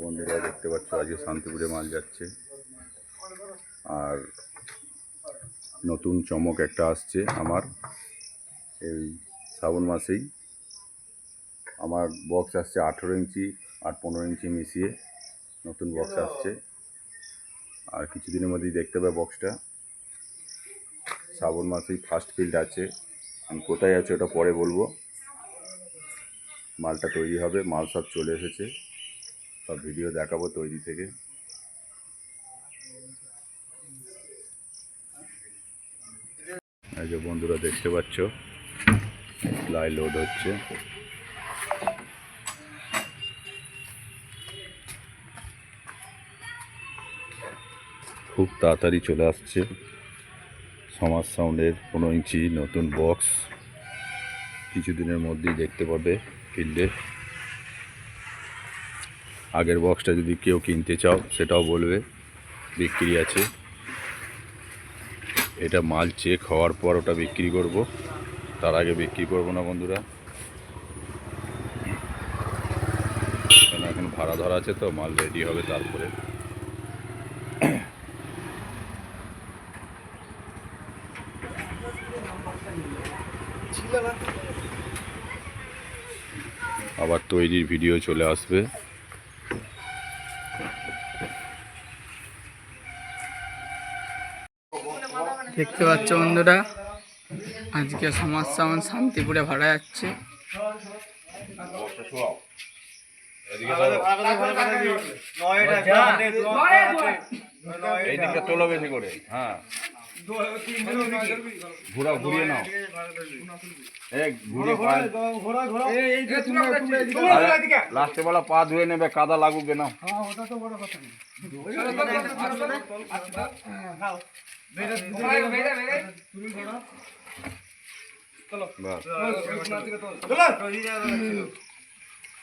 বন্ধুরা দেখতে পাচ্ছ, আজকে শান্তিপুরে মাল যাচ্ছে। আর নতুন চমক একটা আসছে আমার, এই শ্রাবণ মাসেই। আমার বক্স আসছে আঠেরো ইঞ্চি আর পনেরো ইঞ্চি মিশিয়ে নতুন বক্স আসছে। আর কিছুদিনের মধ্যেই দেখতে পাবে বক্সটা শ্রাবণ মাসেই ফার্স্ট ফিল্ড আছে। আমি কোথায় আছে ওটা পরে বলব। মালটা তৈরি হবে, মাল সব চলে এসেছে। সব ভিডিও দেখাবো তৈরি থেকে। যে বন্ধুরা দেখতে পাচ্ছ লাই লোড হচ্ছে। খুব তাড়াতাড়ি চলে আসছে। সমাজ সাউন্ডের পনেরো ইঞ্চি নতুন বক্স কিছুদিনের মধ্যেই দেখতে পাবে ফিল্ডে আগের বক্সটা যদি কেউ কিনতে চাও, সেটাও বলবে। বিক্রি আছে। এটা মাল চেক হওয়ার পর ওটা বিক্রি করব। তার আগে বিক্রি করব না, বন্ধুরা। এখন ভাড়া ধরা আছে তো, মাল রেডি হবে তারপরে। আবার তৈরির ভিডিও চলে আসবে। দেখতে পাচ্ছ বন্ধুরা আজকে সমাজ সামন শান্তিপুরে ভাড়া যাচ্ছে এইদিকে তোলো বেশি করে হ্যাঁ ঘুরা ঘুরিয়ে নাও লাস্টে বেলা পা ধুয়ে নেবে কাদা লাগুবে না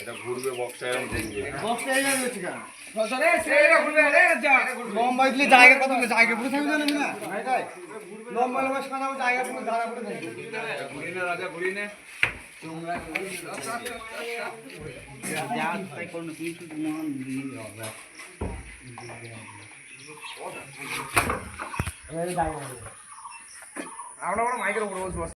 এটা ঘুরবে বক্সটা এরকম দেখবে। লম্বা দিলে জায়গা কত বলে জায়গা পুরো থাকবে না? না লম্বা লম্বা সাদা জায়গা পুরো ধারা পুরো থাকবে ঘুরিয়ে নে রাজা ঘুরিয়ে নে। আমরা মাইকের উপর বসবো।